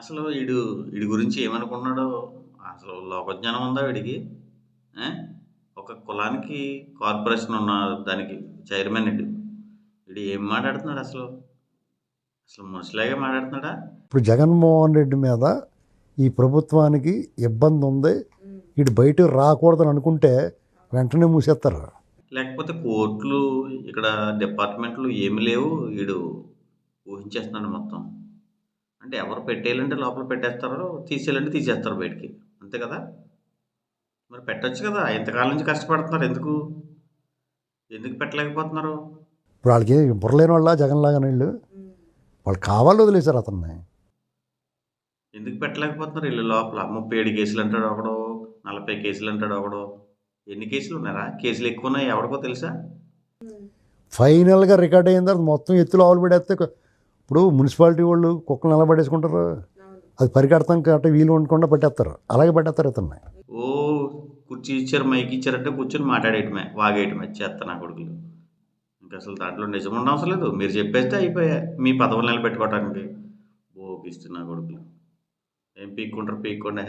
అసలు వీడు వీడి గురించి ఏమనుకున్నాడో అసలు లోకజ్ఞానం ఉందా వీడికి? ఏ? ఒక కులానికి కార్పొరేషన్ ఉన్న దానికి చైర్మన్ వీడు వీడు ఏం మాట్లాడుతున్నాడు అసలు? అసలు మనుషులాగే మాట్లాడుతున్నాడా? ఇప్పుడు జగన్మోహన్ రెడ్డి మీద ఈ ప్రభుత్వానికి ఇబ్బంది ఉంది. ఇటు బయట రాకూడదని అనుకుంటే వెంటనే మూసేస్తారు. లేకపోతే కోర్టులు ఇక్కడ డిపార్ట్మెంట్లు ఏమి లేవు? వీడు ఊహించేస్తున్నాడు మొత్తం. అంటే ఎవరు పెట్టేయాలంటే లోపల పెట్టేస్తారో తీసేయాలంటే తీసేస్తారు బయటికి. అంతే కదా? మరి పెట్టొచ్చు కదా. ఎంతకాలం నుంచి కష్టపడుతున్నారు. ఎందుకు? ఎందుకు పెట్టలేకపోతున్నారు? ఇప్పుడు వాళ్ళకి బుర్రలేని వాళ్ళ జగన్ లాగా వీళ్ళు. వాళ్ళు కావాలి వదిలేశారు అతన్ని. ఎందుకు పెట్టలేకపోతున్నారు ఇల్లు లోపల? ముప్పై ఏడు కేసులు అంటాడు ఒకడు నలభై కేసులు అంటాడు ఒకడు. ఎన్ని కేసులు ఉన్నారా? కేసులు ఎక్కువ ఉన్నాయి? ఎవడికో తెలుసా? ఫైనల్గా రికార్డ్ అయిన తర్వాత మొత్తం ఎత్తులు ఆవులు పడేస్తే ఇప్పుడు మున్సిపాలిటీ వాళ్ళు కుక్కలు నిలబడేసుకుంటారు అది పరిగెడతాం కాబట్టి వీలు ఉండకుండా పెట్టేస్తారు. అలాగే పెట్టేస్తారు ఇతన్ని. ఓ కుర్చీ ఇచ్చారు మైక్ ఇచ్చారంటే కూర్చొని మాట్లాడేయటమే వాగేయటమే చేస్తా నా కొడుకులు. ఇంకా అసలు దాంట్లో నిజం ఉండడం అవసరం లేదు. మీరు చెప్పేస్తే అయిపోయా మీ పదవులు నిలబెట్టుకోవడానికి ఓ నా కొడుకులు. ఏం పీక్కుంటారు? పీక్కుండా.